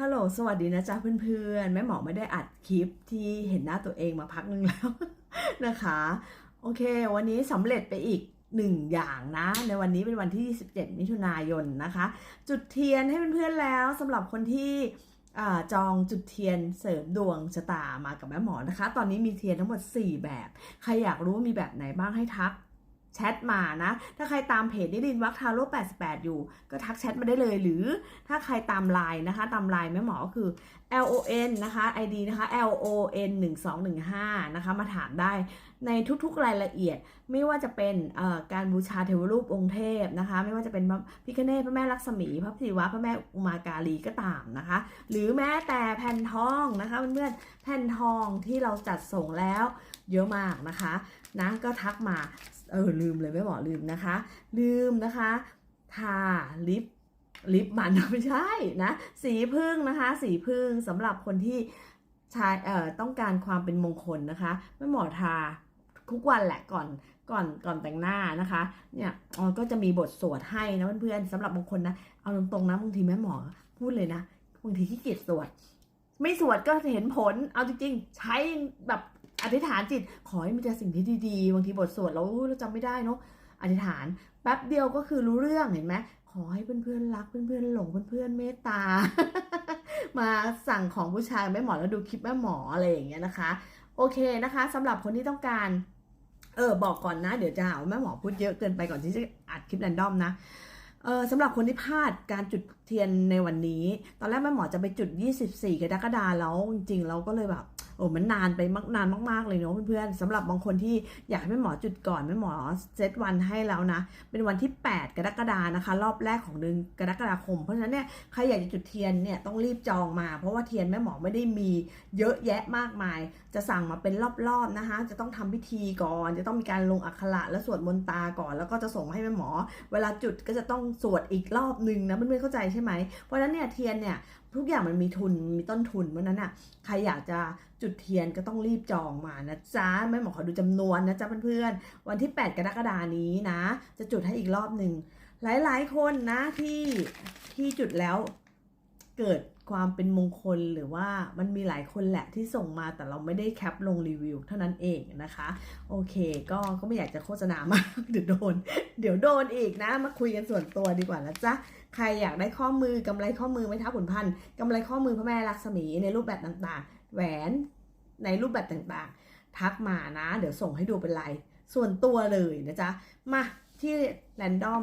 ฮัลโหล สวัสดีนะจ๊ะเพื่อนๆ แม่หมอไม่ได้อัดคลิปที่เห็นหน้าตัวเองมาพักหนึงแล้วนะคะ โอเค วันนี้สำเร็จไปอีกหนึ่งอย่างนะ ในวันนี้เป็นวันที่ 27 มิถุนายนนะคะ จุดเทียนให้เพื่อนๆแล้วสำหรับคนที่จองจุดเทียนเสริมดวงชะตามากับแม่หมอนะคะ ตอนนี้มีเทียนทั้งหมด 4 แบบ ใครอยากรู้มีแบบไหนบ้างให้ทัก แชทมานะ ถ้าใครตามเพจนิรินทร์วัคทาโร่88 อยู่ ก็ทักแชทมาได้เลย หรือถ้าใครตามไลน์นะคะ ตามไลน์แม่หมอก็คือ L O N นะคะ ID นะคะ L O N 1215นะคะ มาถามได้ในทุกๆรายละเอียด ไม่ว่าจะเป็นการบูชาเทวรูปองค์เทพนะคะ ไม่ว่าจะเป็นพระพิฆเนศพระแม่ลักษมี พระศิวะ พระแม่อุมาการีก็ตามนะคะ หรือแม้แต่แผ่นทองนะคะเพื่อนๆแผ่นทองที่เราจัดส่งแล้วเยอะมากนะคะนะก็ทักมาเออลืมเลยไม่บอกลืมนะคะ ลืมนะคะ ทาลิป ลิปมันไม่ใช่นะสีพึ่งนะคะ สีพึ่งสำหรับคนที่ชายเอ่อต้องการความเป็นมงคลนะคะแม่หมอทาทุกวันแหละก่อนก่อนก่อนแต่งหน้านะคะเนี่ยอ๋อก็จะมีบทสวดให้นะเพื่อนๆสำหรับบางคนนะเอาตรงๆนะบางทีแม่หมอพูดเลยนะบางทีขี้เกียจสวด ไม่สวดก็เห็นผลเอาจริงๆ ใช้แบบอธิษฐานจิต ขอให้มีแต่สิ่งที่ดีๆบางทีบทสวดเราเราจำไม่ได้เนาะอธิษฐานแป๊บเดียวก็คือรู้เรื่องเห็นไหม อให้เพื่อนๆรักเพื่อนๆหลงเพื่อนๆเมตตา มาสั่งของผู้ชายแม่หมอแล้วดูคลิปแม่หมออะไรอย่างเงี้ยนะคะ โอเคนะคะสำหรับคนที่ต้องการเออบอกก่อนนะ เดี๋ยวจะหาว่าแม่หมอพูดเยอะเกินไปก่อนที่จะอัดคลิปแรนดอมนะเออสำหรับคนที่พลาดการจุด เทียนในวันนี้ ตอนแรกแม่หมอจะไปจุด 24กรกฎาคมแล้วจริงๆเราก็เลยแบบโอ้มันนานไปมากนานมากๆเลยเนาะเพื่อนๆสำหรับบางคนที่อยากให้แม่หมอจุดก่อนแม่หมอเซตวันให้แล้วนะ เป็นวันที่ 8 กรกฎานะคะ รอบแรกของเดือนกรกฎาคม เพราะฉะนั้นเนี่ยใครอยากจะจุดเทียนเนี่ยต้องรีบจองมา เพราะว่าเทียนแม่หมอไม่ได้มีเยอะแยะมากมาย จะสั่งมาเป็นรอบๆนะคะ จะต้องทำพิธีก่อน จะต้องมีการลงอักขระและสวดมนต์ตาก่อน แล้วก็จะส่งให้แม่หมอ เวลาจุดก็จะต้องสวดอีกรอบหนึ่งนะเพื่อนๆเข้าใจใช่ไหม เพราะฉะนั้นเนี่ยเทียนเนี่ยทุกอย่างมันมีทุนมีต้นทุนเพราะนั้นอะใครอยากจะจุดเทียนก็ต้องรีบจองมานะจ๊ะแม่หมอขอดูจำนวนนะจ๊ะเพื่อนๆวันที่ 8 กรกฎานี้นะ จะจุดให้อีกรอบหนึ่งหลายๆคนนะที่ที่จุดแล้วเกิด ความเป็นมงคลหรือว่ามันมีหลายคนแหละที่ส่งมาแต่เราไม่ได้แคปลงรีวิวเท่านั้นเองนะคะ โอเคก็ก็ไม่อยากจะโฆษณามาก เดี๋ยวโดน เดี๋ยวโดนอีกนะ มาคุยกันส่วนตัวดีกว่านะจ๊ะใครอยากได้ข้อมือกำไรข้อมือไม้เท้าขุนพันกำไรข้อมือพระแม่ลักษมีในรูปแบบต่างๆ แหวนในรูปแบบต่างๆ ทักมานะ เดี๋ยวส่งให้ดูเป็นลายส่วนตัวเลยนะจ๊ะมาที่แรนดอม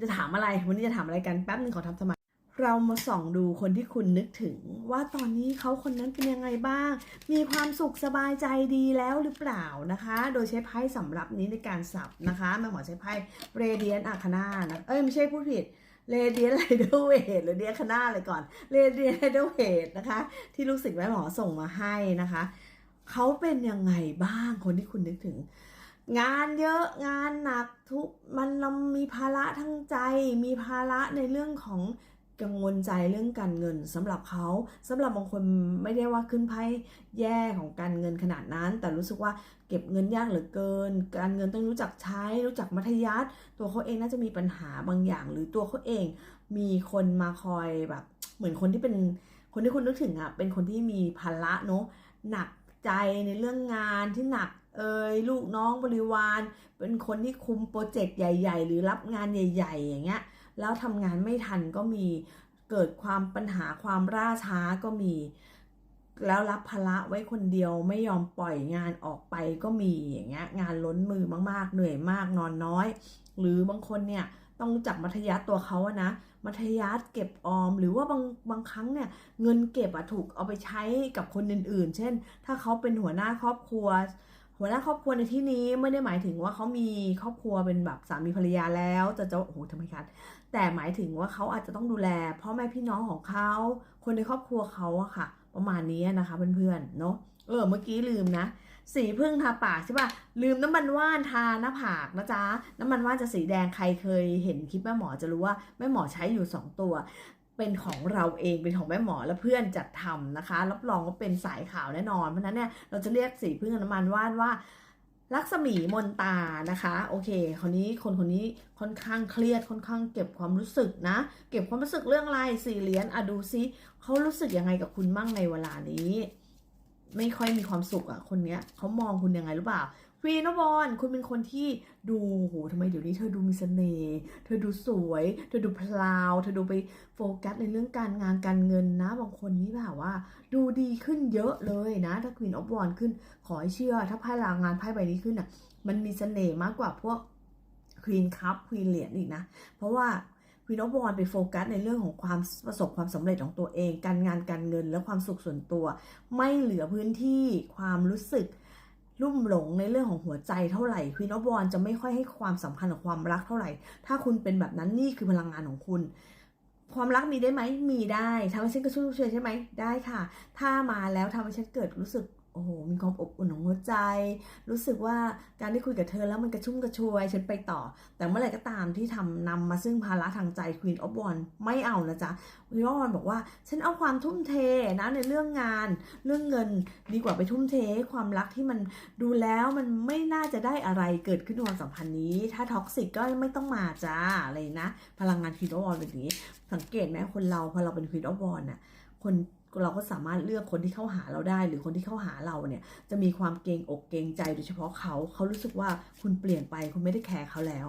จะถามอะไรวันนี้จะถามอะไรกันแป๊บนึงขอทำสมา เรามาส่องดูคนที่คุณนึกถึง ว่าตอนนี้เขาคนนั้นเป็นยังไงบ้าง มีความสุขสบายใจดีแล้วหรือเปล่านะคะ โดยใช้ไพ่สำหรับนี้ในการสับนะคะแม่หมอใช้ไพ่เรเดียนอาคานานะเอ้ยไม่ใช่ผู้ผิดเรเดียนไรเดอร์เวทหรือเดียคานาเลยก่อนเรเดียนไรเดอร์เวทนะคะ ที่ลูกศิษย์แม่หมอส่งมาให้นะคะเขาเป็นยังไงบ้างคนที่คุณนึกถึง งานเยอะงานหนักทุกมันเรามีภาระทั้งใจ มีภาระในเรื่องของ กังวลใจเรื่องการเงินสำหรับเขาสำหรับบางคนไม่ได้ว่าขึ้นไพ่แย่ของการเงินขนาดนั้น แต่รู้สึกว่าเก็บเงินยากเหลือเกิน การเงินต้องรู้จักใช้ รู้จักมัธยัสถ์ตัวเขาเองน่าจะมีปัญหาบางอย่าง หรือตัวเขาเองมีคนมาคอยแบบ เหมือนคนที่เป็นคนที่คุณนึกถึงอะเป็นคนที่มีภาระเนาะหนักใจในเรื่องงานที่หนักเอยลูกน้องบริวาร เป็นคนที่คุมโปรเจกต์ใหญ่ ๆ หรือรับงานใหญ่ ๆ อย่างเงี้ย แล้วทำงานไม่ทันก็มีเกิดความปัญหาความล่าช้าก็มี แล้วรับภาระไว้คนเดียวไม่ยอมปล่อยงานออกไปก็มีอย่างเงี้ยงานล้นมือมากๆ เหนื่อยมากนอนน้อย หรือบางคนเนี่ยต้องจักมัธยัสถ์ตัวเขาอะนะ มัธยัสเก็บออม หรือว่าบางบางครั้งเนี่ยเงินเก็บอะถูกเอาไปใช้กับคนอื่นๆ เช่น ถ้าเขาเป็นหัวหน้าครอบครัว หัวหน้าครอบครัวในที่นี้ไม่ได้หมายถึงว่าเขามีครอบครัวเป็นแบบสามีภรรยาแล้วจะจะโอ้โหทำไมคะแต่หมายถึงว่าเขาอาจจะต้องดูแลพ่อแม่พี่น้องของเขา คนในครอบครัวเขาอะค่ะ ประมาณนี้นะคะเพื่อนๆเนาะเออเมื่อกี้ลืมนะ สีพึ่งทาปากใช่ป่ะลืมน้ำมันว่านทาหน้าผากนะจ๊ะน้ำมันว่านจะสีแดงใครเคยเห็นคลิปแม่หมอจะรู้ว่าแม่หมอใช้อยู่ 2 ตัว เป็นของเราเองเป็นของแม่หมอและเพื่อนจัดทำนะคะ รับรองว่าเป็นสายขาวแน่นอนเพราะนั้นเนี่ยเราจะเรียกสีพึ่งน้ำมันว่านว่าลักษมีมนตานะคะ โอเคคนนี้คนคนนี้ค่อนข้างเครียดค่อนข้างเก็บความรู้สึกนะ เก็บความรู้สึกเรื่องอะไรสี่เหรียญอะดูซิเขารู้สึกยังไงกับคุณมั่งในเวลานี้ ไม่ค่อยมีความสุขอะคนเนี้ยเขามองคุณยังไงหรือเปล่า วีนบอลคุณเป็นคนที่ดูโหทำไมเดี๋ยวนี้เธอดูมีเสน่ห์เธอดูสวย เธอดูพลาว เธอดูไปโฟกัสในเรื่องการงานการเงินนะ บางคนนี่แบบว่า ดูดีขึ้นเยอะเลยนะ ถ้าควีนออฟวอนขึ้นขอให้เชื่อ ถ้าไพ่ลางงานไพ่ใบนี้ขึ้นอะ มันมีเสน่ห์มากกว่าพวกควีนคัพควีนเหรียญอีกนะ เพราะว่าควีนออฟวอนไปโฟกัสในเรื่องของความประสบความสำเร็จของตัวเอง การงานการเงินและความสุขส่วนตัว ไม่เหลือพื้นที่ความรู้สึก ลุ่มหลงในเรื่องของหัวใจเท่าไหร่ควีนออฟวอนจะไม่ค่อยให้ความสำคัญกับความรักเท่าไหร่ ถ้าคุณเป็นแบบนั้นนี่คือพลังงานของคุณ ความรักมีได้ไหมมีได้ทำให้ฉันกระชุ่มกระชวยใช่ไหมได้ค่ะ ถ้ามาแล้วทำให้ฉันเกิดรู้สึก อ้โห มีความอบอุ่นของหัวใจ รู้สึกว่าการที่คุยกับเธอแล้วมันกระชุ่มกระชวย ฉันไปต่อ แต่เมื่อไหร่ก็ตามที่ทำนำมาซึ่งภาระทางใจ Queen of Wands ไม่เอานะจ๊ะ Queen of Wands บอกว่า ฉันเอาความทุ่มเทนะในเรื่องงาน เรื่องเงินดีกว่าไปทุ่มเทให้ความรักที่มันดูแล้วมันไม่น่าจะได้อะไรเกิดขึ้นในความสัมพันธ์นี้ ถ้าท็อกซิกก็ไม่ต้องมาจ้าอะไรนะ พลังงาน Queen of Wands เป็นอย่างนี้ สังเกตไหมคนเราพอเราเป็น Queen of Wands น่ะคน เราก็สามารถเลือกคนที่เข้าหาเราได้ หรือคนที่เข้าหาเราเนี่ย จะมีความเกรงอกเกรงใจโดยเฉพาะเขา เขารู้สึกว่าคุณเปลี่ยนไปคุณไม่ได้แคร์เขาแล้ว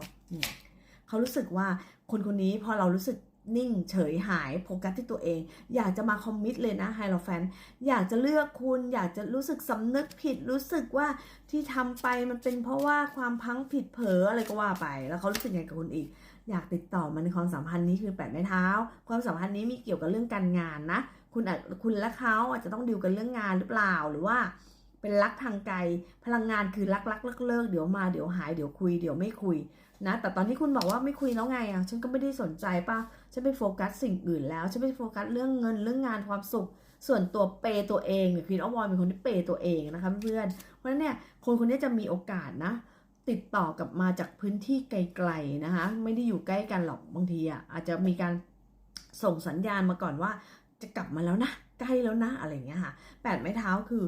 เขารู้สึกว่าคนคนนี้พอเรารู้สึกนิ่งเฉยหายโฟกัสที่ตัวเอง อยากจะมาคอมมิตเลยนะไฮโลแฟนอยากจะเลือกคุณ อยากจะรู้สึกสำนึกผิดรู้สึกว่าที่ทำไปมันเป็นเพราะว่าความพังผิดเผลออะไรก็ว่าไป แล้วเขารู้สึกไงกับคุณอีก อยากติดต่อมาในความสัมพันธ์นี้คือแปดไม้เท้า ความสัมพันธ์นี้มีเกี่ยวกับเรื่องการงานนะ คุณอาจคุณและเขาอาจจะต้องดิวกันเรื่องงานหรือเปล่าหรือว่า เป็นรักทางไกลพลังงานคือรักรักเลิกเลิกเดี๋ยวมาเดี๋ยวหายเดี๋ยวคุยเดี๋ยวไม่คุยนะแต่ตอนที่คุณบอกว่าไม่คุยแล้วไงอะฉันก็ไม่ได้สนใจป่ะฉันไปโฟกัสสิ่งอื่นแล้วฉันไปโฟกัสเรื่องเงินเรื่องงานความสุข ส่วนตัวเปย์ตัวเองเนี่ยคีนออฟวอนเป็นคนที่เปย์ตัวเองนะคะเพื่อนเพราะฉะนั้นเนี่ยคนคนนี้จะมีโอกาสนะ ติดต่อกับมาจากพื้นที่ไกลๆนะคะ ไม่ได้อยู่ใกล้กันหรอกบางทีอะอาจจะมีการส่งสัญญาณมาก่อนว่า จะกลับมาแล้วนะใกล้แล้วนะอะไรเงี้ยค่ะแปดไม้เท้าคือ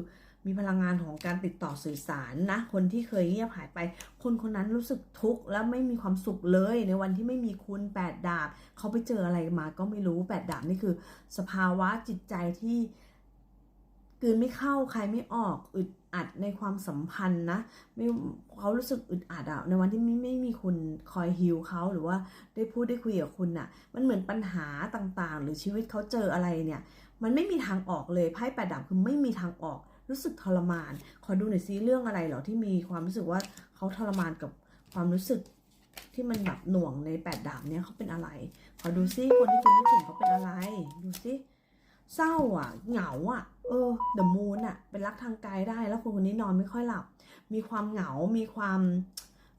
มีพลังงานของการติดต่อสื่อสารนะ คนที่เคยเงียบหายไป คนคนนั้นรู้สึกทุกข์และไม่มีความสุขเลย ในวันที่ไม่มีคุณแปดดาบเขาไปเจออะไรมาก็ไม่รู้แปดดาบนี่คือ สภาวะจิตใจที่ กืนไม่เข้าใครไม่ออกอึดอัดในความสัมพันธ์นะไม่เขารู้สึกอึดอัดอะในวันที่ไม่ไม่มีคุณคอยฮิวเขาหรือว่าได้พูดได้คุยกับคุณอะมันเหมือนปัญหาต่างๆ หรือชีวิตเขาเจออะไรเนี่ย มันไม่มีทางออกเลยไพ่แปดดาบคือไม่มีทางออก รู้สึกทรมาน ขอดูหน่อยซิเรื่องอะไรเหรอที่มีความรู้สึกว่าเขาทรมานกับความรู้สึกที่มันแบบหน่วงในแปดดาบเนี่ยเขาเป็นอะไร ขอดูซิคนที่คุณนึกถึงเขาเป็นอะไร ดูซิ เศร้าอะ เหงาอะ เออเดอะมูนอะ เป็นรักทางกายได้ แล้วคนคนนี้นอนไม่ค่อยหลับ มีความเหงา มีความ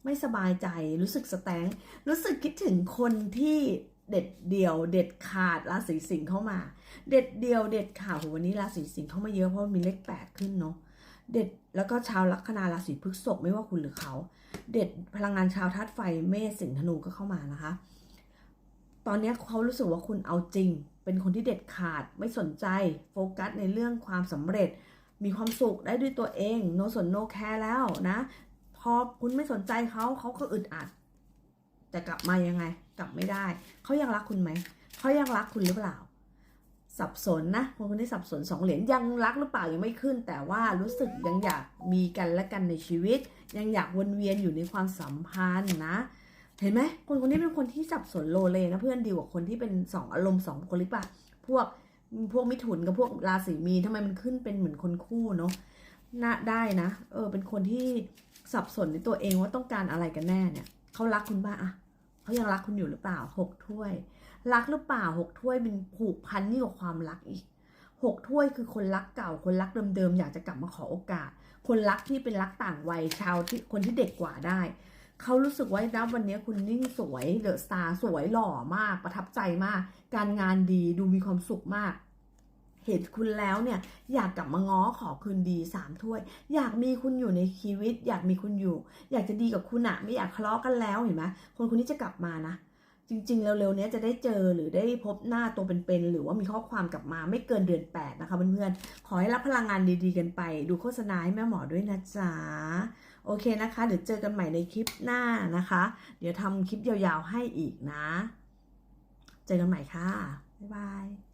ไม่สบายใจ รู้สึกสแตงรู้สึกคิดถึงคนที่เด็ดเดี่ยว เด็ดขาดราศีสิงห์เข้ามา เด็ดเดียว เด็ดขาดโหวันนี้ราศีสิงห์เข้ามาเยอะเพราะมีเลขแปดขึ้นเนาะ เด็ด แล้วก็ชาวลัคนาราศีพฤษภไม่ว่าคุณหรือเขา เด็ดพลังงานชาวธาตุไฟเมษสิงห์ธนูก็เข้ามานะคะ ตอนนี้เขารู้สึกว่าคุณเอาจริง เป็นคนที่เด็ดขาดไม่สนใจโฟกัสในเรื่องความสำเร็จ มีความสุขได้ด้วยตัวเองโนสนโนแคร์แล้วนะพอคุณไม่สนใจเขาเขาก็อึดอัดจะกลับมายังไง กลับไม่ได้เขายังรักคุณไหมเขายังรักคุณหรือเปล่า สับสนนะคนคนที่สับสนสองเหรียญยังรักหรือเปล่ายังไม่ขึ้น แต่ว่ารู้สึกยังอยากมีกันและกันในชีวิต ยังอยากวนเวียนอยู่ในความสัมพันธ์นะ เห็นไหมคนคนนี้เป็นคนที่สับสนโลเลนะเพื่อนดีกว่าคนที่เป็นสองอารมณ์สองบุคลิกป่ะพวกพวกมิถุนกับพวกราศีมีนทำไมมันขึ้นเป็นเหมือนคนคู่เนาะน่าได้นะ เออ เป็นคนที่สับสนในตัวเองว่าต้องการอะไรกันแน่เนี่ยเขารักคุณบ้าอะเขายังรักคุณอยู่หรือเปล่าหกถ้วย รักหรือเปล่าหกถ้วยเป็นผูกพันนี่กว่าความรักอีกหกถ้วยคือคนรักเก่า คนรักเดิมๆอยากจะกลับมาขอโอกาส คนรักที่เป็นรักต่างวัยชาวที่คนที่เด็กกว่าได้ เขารู้สึกว่านะวันนี้คุณนิ่งสวยเดอะสตาร์สวยหล่อมาก ประทับใจมาก การงานดีดูมีความสุขมากเห็นคุณแล้วเนี่ยอยากกลับมาง้อขอคืนดีสามถ้วย อยากมีคุณอยู่ในชีวิต อยากมีคุณอยู่ อยากจะดีกับคุณอะไม่อยากทะเลาะกันแล้วเห็นไหมคนคนนี้จะกลับมานะจริงๆ เร็วๆนี้จะได้เจอหรือได้พบหน้าตัวเป็นๆหรือว่ามีข้อความกลับมาไม่เกินเดือน 8 นะคะเพื่อนๆขอให้รับพลังงานดีๆกันไป ดูโฆษณาให้แม่หมอด้วยนะจ๊ะ โอเคนะคะ เดี๋ยวเจอกันใหม่ในคลิปหน้านะคะ เดี๋ยวทำคลิปยาวๆให้อีกนะ เจอกันใหม่ค่ะ บ๊ายบาย